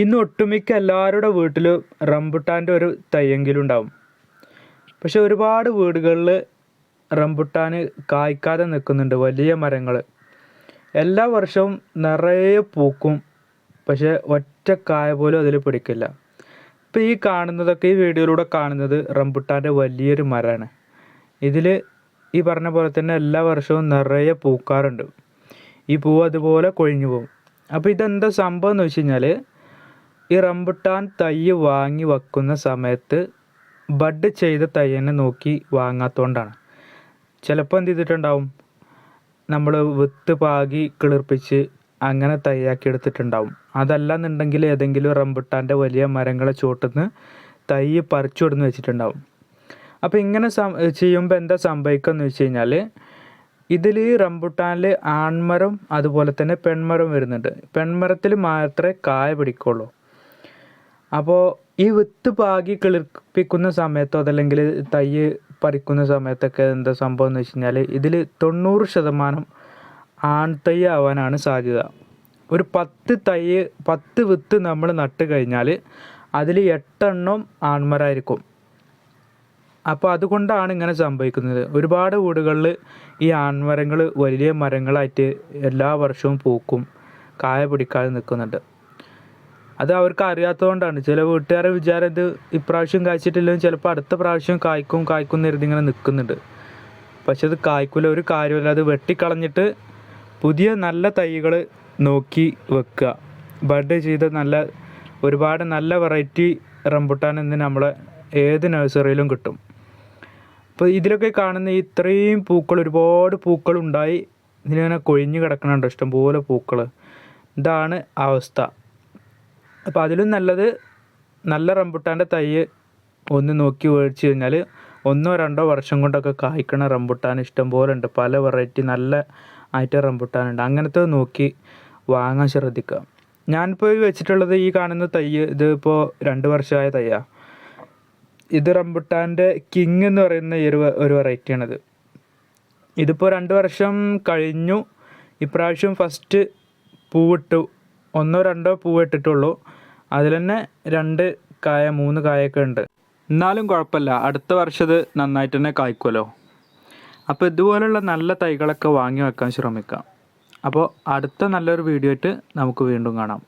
ഇന്ന് ഒട്ടുമിക്ക എല്ലാവരുടെ വീട്ടിലും റംബുട്ടാന്റെ ഒരു തയ്യെങ്കിലും ഉണ്ടാവും പക്ഷെ ഒരുപാട് വീടുകളിൽ റംബുട്ടാൻ കായ്ക്കാതെ നിൽക്കുന്നുണ്ട് വലിയ മരങ്ങൾ എല്ലാ വർഷവും നിറയെ പൂക്കും പക്ഷെ ഒറ്റ കായ പോലും അതിൽ പിടിക്കില്ല. ഇപ്പോൾ ഈ കാണുന്നതൊക്കെ ഈ വീഡിയോയിലൂടെ കാണുന്നത് റംബുട്ടാന്റെ വലിയൊരു മരമാണ്. ഇതിൽ ഈ പറഞ്ഞ പോലെ തന്നെ എല്ലാ വർഷവും നിറയെ പൂക്കാറുണ്ട്. ഈ പൂവ് അതുപോലെ കൊഴിഞ്ഞു പോകും. അപ്പോൾ ഇതെന്താ സംഭവം എന്ന് വെച്ച് കഴിഞ്ഞാൽ ഈ റംബുട്ടാൻ തൈ വാങ്ങി വെക്കുന്ന സമയത്ത് ബഡ് ചെയ്ത തയ്യനെ നോക്കി വാങ്ങാത്തതുകൊണ്ടാണ് ചിലപ്പോൾ എന്ത് ചെയ്തിട്ടുണ്ടാവും? നമ്മൾ വിത്ത് പാകി കിളിർപ്പിച്ച് അങ്ങനെ തയ്യാക്കി എടുത്തിട്ടുണ്ടാവും. അതല്ലാന്നുണ്ടെങ്കിൽ ഏതെങ്കിലും റംബുട്ടാന്റെ വലിയ മരങ്ങളെ ചുവട്ടുനിന്ന് തൈ പറിച്ചു കൊടുന്ന് വെച്ചിട്ടുണ്ടാവും. അപ്പോൾ ഇങ്ങനെ ചെയ്യുമ്പോൾ എന്താ സംഭവിക്കുക എന്ന് വെച്ച് കഴിഞ്ഞാൽ ഇതിൽ റംബുട്ടാനിൽ ആൺമരം അതുപോലെ തന്നെ പെൺമരം വരുന്നുണ്ട്. പെൺമരത്തിൽ മാത്രമേ കായ പിടിക്കുള്ളൂ. അപ്പോൾ ഈ വിത്ത് പാകി കിളിർപ്പിക്കുന്ന സമയത്തോ അതല്ലെങ്കിൽ തൈ പറിക്കുന്ന സമയത്തൊക്കെ എന്താ സംഭവം എന്ന് വെച്ച് കഴിഞ്ഞാൽ ഇതിൽ തൊണ്ണൂറ് ശതമാനം ആൺതൈ ആവാനാണ് സാധ്യത. ഒരു പത്ത് തൈ പത്ത് വിത്ത് നമ്മൾ നട്ട് കഴിഞ്ഞാൽ അതിൽ എട്ടെണ്ണം ആൺമരായിരിക്കും. അപ്പോൾ അതുകൊണ്ടാണ് ഇങ്ങനെ സംഭവിക്കുന്നത്. ഒരുപാട് വീടുകളിൽ ഈ ആൺമരങ്ങൾ വലിയ മരങ്ങളായിട്ട് എല്ലാ വർഷവും പൂക്കും കായ പിടിക്കാതെ നിൽക്കുന്നുണ്ട് അത് അവർക്ക് അറിയാത്തതുകൊണ്ടാണ്. ചില വീട്ടുകാരെ വിചാരം ഇത് ഇപ്രാവശ്യം കായ്ച്ചിട്ടില്ലെങ്കിൽ ചിലപ്പോൾ അടുത്ത പ്രാവശ്യം കായ്ക്കും കായ്ക്കും എന്ന് കരുതി ഇങ്ങനെ നിൽക്കുന്നുണ്ട്. പക്ഷെ അത് കായ്ക്കില്ല ഒരു കാര്യമില്ല അത് വെട്ടിക്കളഞ്ഞിട്ട് പുതിയ നല്ല തൈകൾ നോക്കി വെക്കുക. ബഡ് ചെയ്ത നല്ല ഒരുപാട് നല്ല വെറൈറ്റി റംബുട്ടാൻ ഇന്ന് നമ്മളെ ഏത് നഴ്സറിയിലും കിട്ടും. അപ്പോൾ ഇതിലൊക്കെ കാണുന്ന ഇത്രയും പൂക്കൾ ഒരുപാട് പൂക്കൾ ഉണ്ടായി ഇതിലിങ്ങനെ കൊഴിഞ്ഞ് കിടക്കണുണ്ട് ഇഷ്ടംപോലെ പൂക്കൾ. ഇതാണ് അവസ്ഥ. അപ്പോൾ അതിലും നല്ലത് നല്ല റംബുട്ടാന്റെ തൈ ഒന്ന് നോക്കി മേടിച്ച് കഴിഞ്ഞാൽ ഒന്നോ രണ്ടോ വർഷം കൊണ്ടൊക്കെ കായ്ക്കണ റംബുട്ടാൻ ഇഷ്ടം പോലെ ഉണ്ട്. പല വെറൈറ്റി നല്ല ആയിട്ട് റംബുട്ടാനുണ്ട് അങ്ങനത്തെ നോക്കി വാങ്ങാൻ ശ്രദ്ധിക്കുക. ഞാനിപ്പോൾ വെച്ചിട്ടുള്ളത് ഈ കാണുന്ന തൈ ഇതിപ്പോൾ രണ്ട് വർഷമായ തയ്യാ ഇത് റംബുട്ടാന്റെ കിങ് എന്ന് പറയുന്ന ഒരു ഒരു വെറൈറ്റിയാണിത് ഇതിപ്പോൾ രണ്ട് വർഷം കഴിഞ്ഞു. ഇപ്രാവശ്യം ഫസ്റ്റ് പൂവിട്ടു. ഒന്നോ രണ്ടോ പൂവ് ഇട്ടിട്ടുള്ളൂ. അതിൽ തന്നെ രണ്ട് കായ മൂന്ന് കായൊക്കെ ഉണ്ട്. എന്നാലും കുഴപ്പമില്ല. അടുത്ത വർഷം ഇത് നന്നായിട്ട് തന്നെ കായ്ക്കുമല്ലോ അപ്പോൾ ഇതുപോലുള്ള നല്ല തൈകളൊക്കെ വാങ്ങി വെക്കാൻ ശ്രമിക്കാം. അപ്പോൾ അടുത്ത നല്ലൊരു വീഡിയോ ആയിട്ട് നമുക്ക് വീണ്ടും കാണാം.